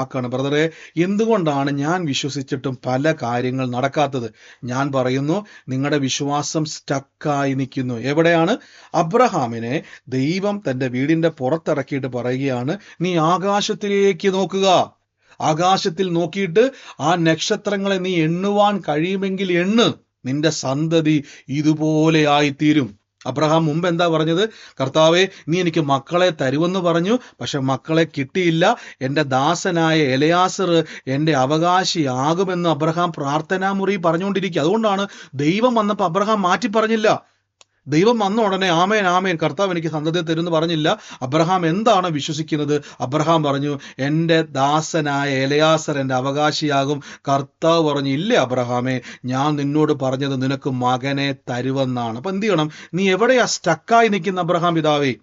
വാക്കാണ് ബ്രദറെ എന്തുകൊണ്ടാണ് ഞാൻ വിശ്വസിച്ചിട്ടും പല കാര്യങ്ങൾ നടക്കാത്തത്? ഞാൻ പറയുന്നു നിങ്ങളുടെ വിശ്വാസം സ്റ്റക്കായി നിൽക്കുന്നു. എവിടെയാണ്? അബ്രഹാമിനെ ദൈവം തന്റെ വീടിന്റെ പുറത്തിറക്കിയിട്ട് പറയുകയാണ് നീ ആകാശത്തിലേക്ക് നോക്കുക. ആകാശത്തിൽ നോക്കിയിട്ട് ആ നക്ഷത്രങ്ങളെ നീ എണ്ണുവാൻ കഴിയുമെങ്കിൽ എണ്ണ്. നിന്റെ സന്തതി ഇതുപോലെ ആയിത്തീരും. അബ്രഹാം മുമ്പ് എന്താ പറഞ്ഞത്? കർത്താവെ നീ എനിക്ക് മക്കളെ തരുമെന്ന് പറഞ്ഞു. പക്ഷെ മക്കളെ കിട്ടിയില്ല. എന്റെ ദാസനായ എലയാസർ എന്റെ അവകാശി അവകാശിയാകുമെന്ന് അബ്രഹാം പ്രാർത്ഥനാമുറി പറഞ്ഞുകൊണ്ടിരിക്കുക. അതുകൊണ്ടാണ് ദൈവം വന്നപ്പോൾ അബ്രഹാം മാറ്റി പറഞ്ഞില്ല ദൈവം വന്ന ഉടനെ ആമേൻ ആമേൻ കർത്താവ് എനിക്ക് സന്തതി തരുമെന്ന് പറഞ്ഞില്ല. അബ്രഹാം എന്താണ് വിശ്വസിക്കുന്നത്? അബ്രഹാം പറഞ്ഞു എന്റെ ദാസനായ എലയാസർ എന്റെ അവകാശിയാകും. കർത്താവ് പറഞ്ഞു ഇല്ലേ അബ്രഹാമേ ഞാൻ നിന്നോട് പറഞ്ഞത് നിനക്ക് മകനെ തരുവെന്നാണ് അപ്പം എന്ത് ചെയ്യണം? നീ എവിടെയാ സ്റ്റക്കായി നിൽക്കുന്ന അബ്രഹാം പിതാവേ?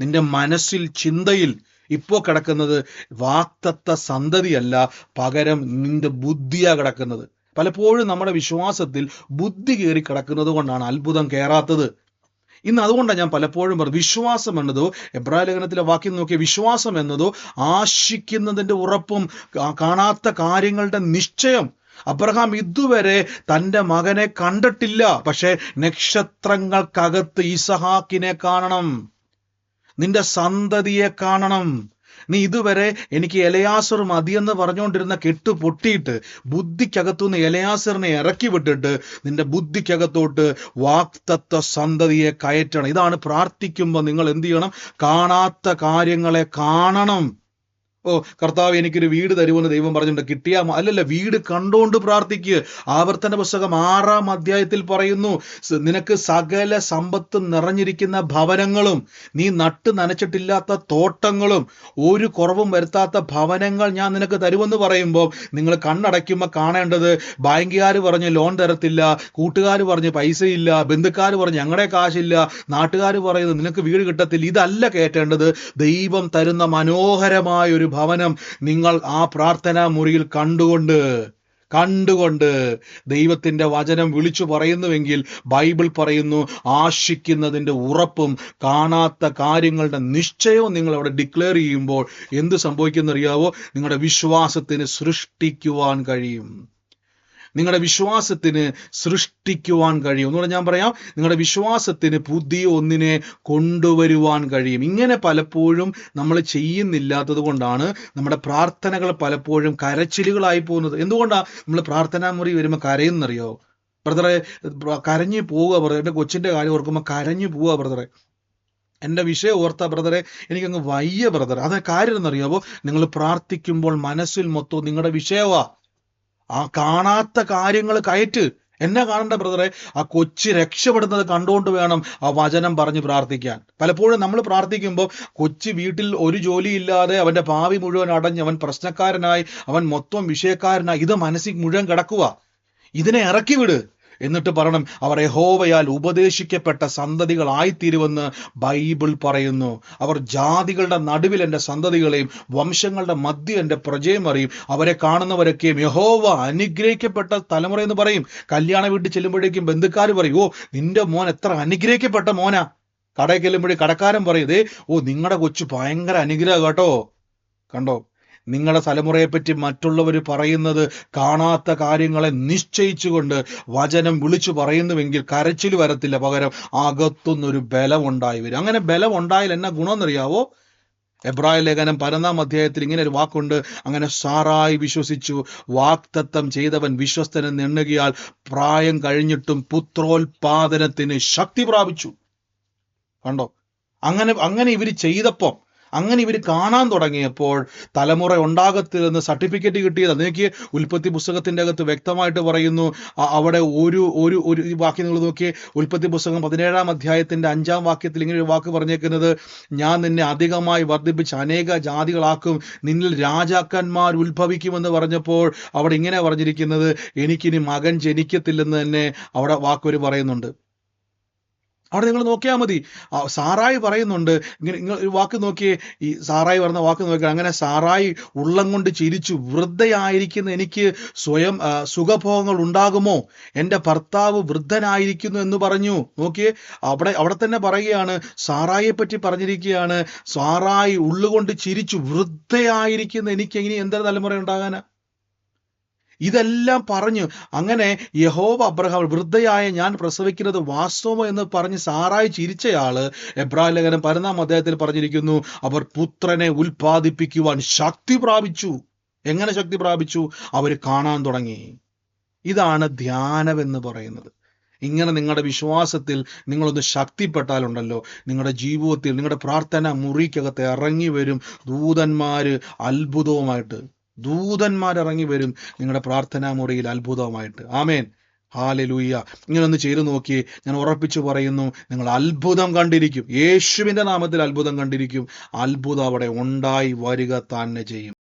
നിന്റെ മനസ്സിൽ ചിന്തയിൽ ഇപ്പോൾ കിടക്കുന്നത് വാക്തത്വ സന്തതിയല്ല പകരം നിന്റെ ബുദ്ധിയാ കിടക്കുന്നത്. പലപ്പോഴും നമ്മുടെ വിശ്വാസത്തിൽ ബുദ്ധി കയറി കിടക്കുന്നത് കൊണ്ടാണ് അത്ഭുതം കയറാത്തത് ഇന്ന് അതുകൊണ്ടാണ് ഞാൻ പലപ്പോഴും പറഞ്ഞു വിശ്വാസം എന്നതോ എബ്രാഹിം ലേഖനത്തിലെ വാക്യം നോക്കിയ വിശ്വാസം എന്നതോ ആശിക്കുന്നതിന്റെ ഉറപ്പും കാണാത്ത കാര്യങ്ങളുടെ നിശ്ചയം. അബ്രഹാം ഇതുവരെ തന്റെ മകനെ കണ്ടിട്ടില്ല. പക്ഷെ നക്ഷത്രങ്ങൾക്കകത്ത് ഇസഹാക്കിനെ കാണണം. നിന്റെ സന്തതിയെ കാണണം. നീ ഇതുവരെ എനിക്ക് എലയാസർ മതിയെന്ന് പറഞ്ഞുകൊണ്ടിരുന്ന കെട്ട് പൊട്ടിയിട്ട് ബുദ്ധിക്കകത്തുനിന്ന് എലയാസറിനെ ഇറക്കി വിട്ടിട്ട് നിന്റെ ബുദ്ധിക്കകത്തോട്ട് വാക്തത്വ സന്തതിയെ കയറ്റണം. ഇതാണ് പ്രാർത്ഥിക്കുമ്പോൾ നിങ്ങൾ എന്ത് ചെയ്യണം? കാണാത്ത കാര്യങ്ങളെ കാണണം. ഓ കർത്താവ് എനിക്കൊരു വീട് തരുമെന്ന് ദൈവം പറഞ്ഞിട്ടുണ്ട്. കിട്ടിയാ അല്ലല്ല വീട് കണ്ടുകൊണ്ട് പ്രാർത്ഥിക്കുക ആവർത്തന പുസ്തകം ആറാം അധ്യായത്തിൽ പറയുന്നു നിനക്ക് സകല സമ്പത്ത് നിറഞ്ഞിരിക്കുന്ന ഭവനങ്ങളും നീ നട്ട് നനച്ചിട്ടില്ലാത്ത തോട്ടങ്ങളും ഒരു കുറവും വരുത്താത്ത ഭവനങ്ങൾ ഞാൻ നിനക്ക് തരുമെന്ന് പറയുമ്പോൾ നിങ്ങൾ കണ്ണടയ്ക്കുമ്പോൾ കാണേണ്ടത് ബാങ്കുകാർ പറഞ്ഞ് ലോൺ തരത്തില്ല കൂട്ടുകാർ പറഞ്ഞ് പൈസയില്ല ബന്ധുക്കാർ പറഞ്ഞ് ഞങ്ങളുടെ കാശില്ല നാട്ടുകാർ പറയുന്നത് നിനക്ക് വീട് കിട്ടത്തില്ല. ഇതല്ല കേട്ടേണ്ടത് ദൈവം തരുന്ന മനോഹരമായ ഒരു ഭവനം നിങ്ങൾ ആ പ്രാർത്ഥനാ മുറിയിൽ കണ്ടുകൊണ്ട് കണ്ടുകൊണ്ട് ദൈവത്തിന്റെ വചനം വിളിച്ചു പറയുന്നുവെങ്കിൽ ബൈബിൾ പറയുന്നു ആശിക്കുന്നതിന്റെ ഉറപ്പും കാണാത്ത കാര്യങ്ങളുടെ നിശ്ചയവും നിങ്ങൾ അവിടെ ഡിക്ലെയർ ചെയ്യുമ്പോൾ എന്ത് സംഭവിക്കുന്നറിയാവോ നിങ്ങളുടെ വിശ്വാസത്തിന് സൃഷ്ടിക്കുവാൻ കഴിയും. നിങ്ങളുടെ വിശ്വാസത്തിന് സൃഷ്ടിക്കുവാൻ കഴിയും. ഒന്നുകൂടെ ഞാൻ പറയാം നിങ്ങളുടെ വിശ്വാസത്തിന് പുതിയ ഒന്നിനെ കൊണ്ടുവരുവാൻ കഴിയും. ഇങ്ങനെ പലപ്പോഴും നമ്മൾ ചെയ്യുന്നില്ലാത്തത് കൊണ്ടാണ് നമ്മുടെ പ്രാർത്ഥനകൾ പലപ്പോഴും കരച്ചിലുകളായി പോകുന്നത്. എന്തുകൊണ്ടാണ് നമ്മൾ പ്രാർത്ഥനാ മുറി വരുമ്പോൾ കരയുന്നറിയോ? ബ്രദറെ കരഞ്ഞു പോവുക ബ്രദറെ. എന്റെ കൊച്ചിന്റെ കാര്യം ഓർക്കുമ്പോൾ കരഞ്ഞു പോവുക ബ്രദറെ. എന്റെ വിഷയം ഓർത്ത ബ്രദറെ എനിക്കങ്ങ് വയ്യ ബ്രദർ അത് കാര്യം എന്നറിയാവോ നിങ്ങൾ പ്രാർത്ഥിക്കുമ്പോൾ മനസ്സിൽ മൊത്തം നിങ്ങളുടെ വിഷയമാ ആ കാണാത്ത കാര്യങ്ങൾ കയറ്റ്. എന്നെ കാണണ്ട ബ്രദറെ. ആ കൊച്ചി രക്ഷപ്പെടുന്നത് കണ്ടുകൊണ്ട് വേണം ആ വചനം പറഞ്ഞ് പ്രാർത്ഥിക്കാൻ. പലപ്പോഴും നമ്മൾ പ്രാർത്ഥിക്കുമ്പോൾ കൊച്ചി വീട്ടിൽ ഒരു ജോലിയില്ലാതെ അവന്റെ ഭാവി മുഴുവൻ അടഞ്ഞ് അവൻ പ്രശ്നക്കാരനായി അവൻ മൊത്തം വിഷയക്കാരനായി ഇത് മനസ്സിൽ മുഴുവൻ കിടക്കുക ഇതിനെ ഇറക്കി വിട് എന്നിട്ട് പറയണം അവർ യഹോവയാൽ ഉപദേശിക്കപ്പെട്ട സന്തതികളായിത്തീരുമെന്ന് ബൈബിൾ പറയുന്നു. അവർ ജാതികളുടെ നടുവിൽ എന്റെ സന്തതികളെയും വംശങ്ങളുടെ മധ്യ എന്റെ പ്രജയം അറിയും. അവരെ കാണുന്നവരൊക്കെയും യഹോവ അനുഗ്രഹിക്കപ്പെട്ട തലമുറ എന്ന് പറയും. കല്യാണ വീട്ടിൽ ചെല്ലുമ്പോഴേക്കും ബന്ധുക്കാർ പറയും ഓ നിന്റെ മോൻ എത്ര അനുഗ്രഹിക്കപ്പെട്ട മോനാ. കടയിൽ ചെല്ലുമ്പോഴേ കടക്കാരൻ പറയും ഓ നിങ്ങളുടെ കൊച്ചു ഭയങ്കര അനുഗ്രഹം കേട്ടോ. കണ്ടോ? നിങ്ങളുടെ തലമുറയെപ്പറ്റി മറ്റുള്ളവർ പറയുന്നത് കാണാത്ത കാര്യങ്ങളെ നിശ്ചയിച്ചുകൊണ്ട് വചനം വിളിച്ചു പറയുന്നുവെങ്കിൽ കരച്ചിൽ വരത്തില്ല പകരം അകത്തുനിന്നൊരു ബലം ഉണ്ടായി വരും. അങ്ങനെ ബലം ഉണ്ടായാൽ എന്നാ ഗുണമെന്നറിയാവോ? എബ്രായ ലേഖനം പതിനൊന്നാം അധ്യായത്തിൽ ഇങ്ങനെ ഒരു വാക്കുണ്ട്. അങ്ങനെ സാറായി വിശ്വസിച്ചു. വാക്തത്വം ചെയ്തവൻ വിശ്വസ്തനെന്ന് എണ്ണുകയാൽ പ്രായം കഴിഞ്ഞിട്ടും പുത്രോൽപാദനത്തിന് ശക്തി പ്രാപിച്ചു. കണ്ടോ? അങ്ങനെ അങ്ങനെ ഇവർ ചെയ്തപ്പം അങ്ങനെ ഇവർ കാണാൻ തുടങ്ങിയപ്പോൾ തലമുറ ഉണ്ടാകത്തില്ലെന്ന് സർട്ടിഫിക്കറ്റ് കിട്ടിയത്. അതെനിക്ക് ഉൽപ്പത്തി പുസ്തകത്തിന്റെ അകത്ത് വ്യക്തമായിട്ട് പറയുന്നു അവിടെ ഒരു ഒരു ഒരു വാക്യം നിങ്ങൾ നോക്കിയേ ഉൽപ്പത്തി പുസ്തകം പതിനേഴാം അധ്യായത്തിന്റെ അഞ്ചാം വാക്യത്തിൽ ഇങ്ങനെ ഒരു വാക്ക് പറഞ്ഞേക്കുന്നത് ഞാൻ നിന്നെ അധികമായി വർദ്ധിപ്പിച്ച് അനേക ജാതികളാക്കും നിന്നിൽ രാജാക്കന്മാർ ഉത്ഭവിക്കുമെന്ന് പറഞ്ഞപ്പോൾ അവിടെ ഇങ്ങനെ പറഞ്ഞിരിക്കുന്നത് എനിക്കിനി മകൻ ജനിക്കത്തില്ലെന്ന് തന്നെ അവിടെ വാക്കൊരു പറയുന്നുണ്ട്. അവിടെ നിങ്ങൾ നോക്കിയാൽ മതി. സാറായി പറയുന്നുണ്ട്. ഇങ്ങനെ നിങ്ങൾ ഒരു വാക്ക് നോക്കിയേ. ഈ സാറായി പറഞ്ഞ വാക്ക് നോക്കിയാൽ അങ്ങനെ സാറായി ഉള്ളം കൊണ്ട് ചിരിച്ചു വൃദ്ധയായിരിക്കുന്ന എനിക്ക് സ്വയം സുഖഭോഗങ്ങൾ ഉണ്ടാകുമോ? എന്റെ ഭർത്താവ് വൃദ്ധനായിരിക്കുന്നു എന്ന് പറഞ്ഞു. നോക്കിയേ അവിടെ അവിടെ തന്നെ പറയുകയാണ് സാറായിയെ പറ്റി പറഞ്ഞിരിക്കുകയാണ് സാറായി ഉള്ളുകൊണ്ട് ചിരിച്ചു വൃദ്ധയായിരിക്കുന്ന എനിക്ക് ഇനി എന്തൊരു തലമുറ ഉണ്ടാകാനാ? ഇതെല്ലാം പറഞ്ഞു. അങ്ങനെ യഹോവ അബ്രഹാം വൃദ്ധയായ ഞാൻ പ്രസവിക്കുന്നത് വാസ്തവമോ എന്ന് പറഞ്ഞ് സാറായി ചിരിച്ചയാൾ എബ്രാഹിം ലേഖനം പതിനാം അദ്ദേഹത്തിൽ പറഞ്ഞിരിക്കുന്നു അവർ പുത്രനെ ഉൽപ്പാദിപ്പിക്കുവാൻ ശക്തി പ്രാപിച്ചു. എങ്ങനെ ശക്തി പ്രാപിച്ചു? അവർ കാണാൻ തുടങ്ങി. ഇതാണ് ധ്യാനം എന്ന് പറയുന്നത്. ഇങ്ങനെ നിങ്ങളുടെ വിശ്വാസത്തിൽ നിങ്ങളൊന്ന് ശക്തിപ്പെട്ടാലുണ്ടല്ലോ. നിങ്ങളുടെ ജീവിതത്തിൽ നിങ്ങളുടെ പ്രാർത്ഥന മുറിക്കകത്ത് ഇറങ്ങി വരും ദൂതന്മാര് അത്ഭുതവുമായിട്ട്. ദൂതന്മാർ ഇറങ്ങി വരും നിങ്ങളുടെ പ്രാർത്ഥനാ മുറിയിൽ അത്ഭുതമായിട്ട് ആമേൻ. ഹാലലൂയ്യ. ഇങ്ങനെ ഇങ്ങനൊന്ന് ചെയ്തു നോക്കിയേ. ഞാൻ ഉറപ്പിച്ചു പറയുന്നു നിങ്ങൾ അത്ഭുതം കണ്ടിരിക്കും. യേശുവിന്റെ നാമത്തിൽ അത്ഭുതം കണ്ടിരിക്കും. അത്ഭുതം അവിടെ ഉണ്ടായി വരിക തന്നെ ചെയ്യും.